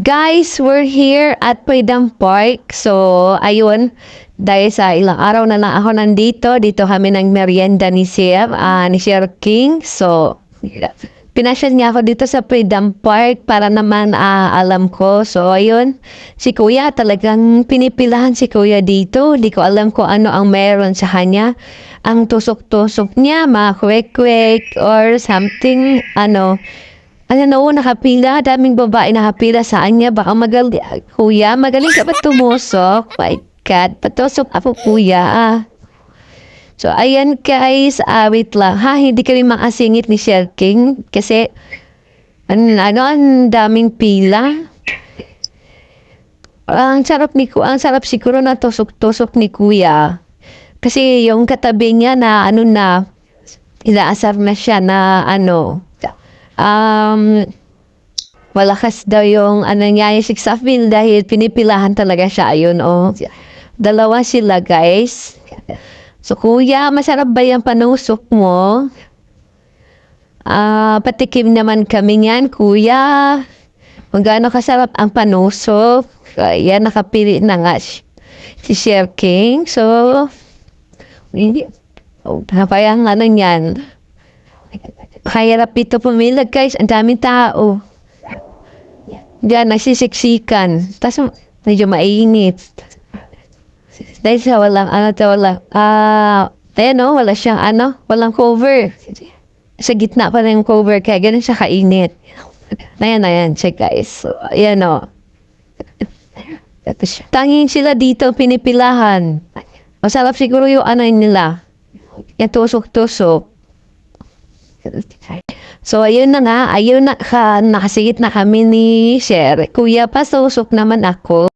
Guys, we're here at Freedom Park. So, ayun, dahil sa ilang araw na lang ako nandito, dito kami ng merienda ni Sir, ah, ni Sir King. So, pinasyal niya ako dito sa Freedom Park para naman ah, alam ko. So, ayun, si Kuya talagang pinipilahan si Kuya dito. Di ko alam kung ano ang meron sa kanya. Ang tusok-tusok niya, mga kwek-kwek or something, ano, ano na nakapila, daming babae nakapila sa kanya. Baka magaling, kuya, magaling ka ba tumusok? My God, patusok ako kuya ah. So, ayan guys, ah, wait lang ha, hindi kami makasingit ni Shell King kasi ano, ano, ang daming pila. Ang sarap ni ang sarap siguro na tusok-tusok ni kuya. Kasi yung katabi niya na ano na, inaasar na siya na ano, um, malakas daw yung ano niya of mil dahil pinipilahan talaga siya ayun oh. Dalawa sila guys. So kuya, masarap ba yung panusok mo? Ah, patikim naman kami niyan, kuya. Kung gaano kasarap ang panusok. Kaya nakapili na nga si, si Chef King. So, hindi. Oh, kaya nga ano niyan. Kahirap ito pumila guys. Ang daming tao. Diyan, nagsisiksikan. Tapos medyo mainit. Dahil sa walang, ano to, walang, ah, ayan no, wala siyang, ano, walang cover. Sa gitna pa rin yung cover, kaya ganun siya kainit. Ayan, ayan, check guys. So, ayan o. Tanging sila dito pinipilahan. Masarap siguro yung ano nila. Yung tusok-tusok. So, ayun na nga. Ayun na, ka, nakasigit na kami ni Sher. Kuya, pasusok naman ako.